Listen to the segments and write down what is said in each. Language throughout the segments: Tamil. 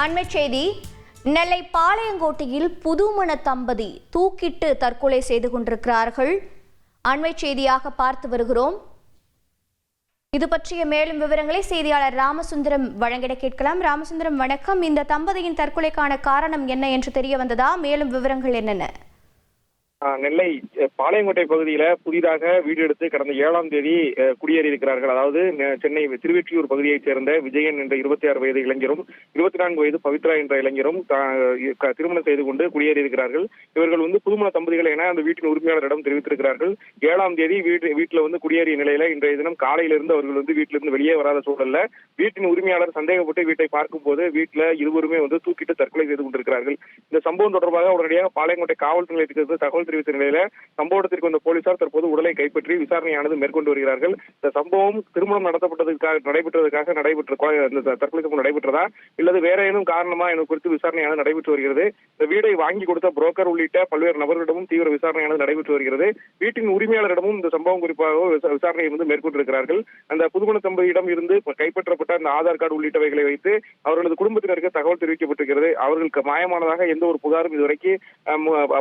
அண்மைச் செய்தி நெல்லை பாளையங்கோட்டையில் புதுமண தம்பதி தூக்கிட்டு தற்கொலை செய்து கொண்டிருக்கிறார்கள். அண்மைச் செய்தியாக பார்த்து வருகிறோம். இது பற்றிய மேலும் விவரங்களை செய்தியாளர் ராமசுந்தரம் வழங்கிட கேட்கலாம். ராமசுந்தரம் வணக்கம். இந்த தம்பதியின் தற்கொலைக்கான காரணம் என்ன என்று தெரிய வந்ததா? மேலும் விவரங்கள் என்னென்ன? நெல்லை பாளையங்கோட்டை பகுதியில புதிதாக வீடு எடுத்து கடந்த ஏழாம் தேதி குடியேறி இருக்கிறார்கள் அதாவது சென்னை திருவெற்றியூர் பகுதியைச் சேர்ந்த விஜயன் என்ற இருபத்தி ஆறு வயது இளைஞரும் இருபத்தி நான்கு வயது பவித்ரா என்ற இளைஞரும் க- திருமணம் செய்து கொண்டு குடியேறி இருக்கிறார்கள் இவர்கள் வந்து புதுமண தம்பதிகள் என அந்த வீட்டின் உரிமையாளரிடம் தெரிவித்திருக்கிறார்கள். ஏழாம் தேதி வீட்டு வீட்டுல வந்து குடியேறிய நிலையில இன்றைய தினம் காலையிலிருந்து அவர்கள் வந்து வீட்டிலிருந்து வெளியே வராத சூழல்ல வீட்டின் உரிமையாளர் சந்தேகப்பட்டு வீட்டை பார்க்கும்போது வீட்டுல இருவருமே வந்து தூக்கிட்டு தற்கொலை செய்து கொண்டிருக்கிறார்கள். இந்த சம்பவம் தொடர்பாக உடனடியாக பாளையங்கோட்டை காவல் நிலையத்துக்கு தகவல் தெரிவித்து நிலையில சம்பவத்திற்கு வந்த போலீசார் தற்போது உடலை கைப்பற்றி விசாரணையானது மேற்கொண்டு வருகிறார்கள். இந்த சம்பவம் திருமணம் நடத்தப்பட்டதற்காக நடைபெற்றதற்காக நடைபெற்ற இந்த தற்கொலை சம்பவம் நடைபெற்றதா? இல்லது வேற ஏதும் காரணமா என குறித்து விசாரணையானது நடைபெற்று வருகிறது? இந்த வீடை வாங்கி கொடுத்த புரோக்கர் உள்ளிட்ட பல்வேறு நபர்களிடமும் தீவிர விசாரணையானது நடைபெற்று வருகிறது. வீட்டின் உரிமையாளரிடமும் இந்த சம்பவம் குறிப்பாக விசாரணையை வந்து மேற்கொண்டிருக்கிறார்கள். அந்த புதுமண தம்பதியிடம் இருந்து கைப்பற்றப்பட்ட அந்த ஆதார் கார்டு உள்ளிட்டவைகளை வைத்து அவர்களது குடும்பத்தினருக்கு தகவல் தெரிவிக்கப்பட்டிருக்கிறது. அவர்களுக்கு மாயமானதாக எந்த ஒரு புகாரும் இதுவரைக்கும்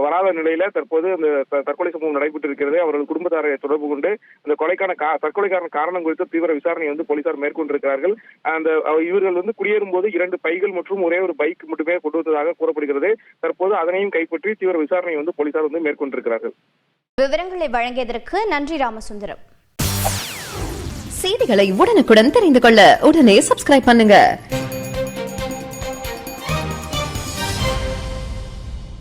வராத நிலையில தற்போது அந்த தற்கொலை சம்பவம் நடைபெற்றிருக்கிறது அவர்கள் குடும்பத்தாரை தொடர்பு கொண்டு அந்த கொலைக்கான தற்கொலைக்கான காரணம் குறித்து தீவிர விசாரணை வந்து போலீசார் மேற்கொண்டிருக்கிறார்கள். அந்த இவர்கள் வந்து குடியேறும் போது இரண்டு பைகள் மற்றும் ஒரே ஒரு பைக் மட்டுமே கொண்டு வந்ததாக கூறப்படுகிறது. தற்போது அதனையும் கைப்பற்றி தீவிர விசாரணை வந்து போலீசார் வந்து மேற்கொண்டிருக்கிறார்கள். விவரங்களை வழங்கியதற்கு நன்றி ராமசுந்தரம். செய்திகளை உடனுக்குடன் தெரிந்து கொள்ள உடனே சப்ஸ்கிரைப் பண்ணுங்க.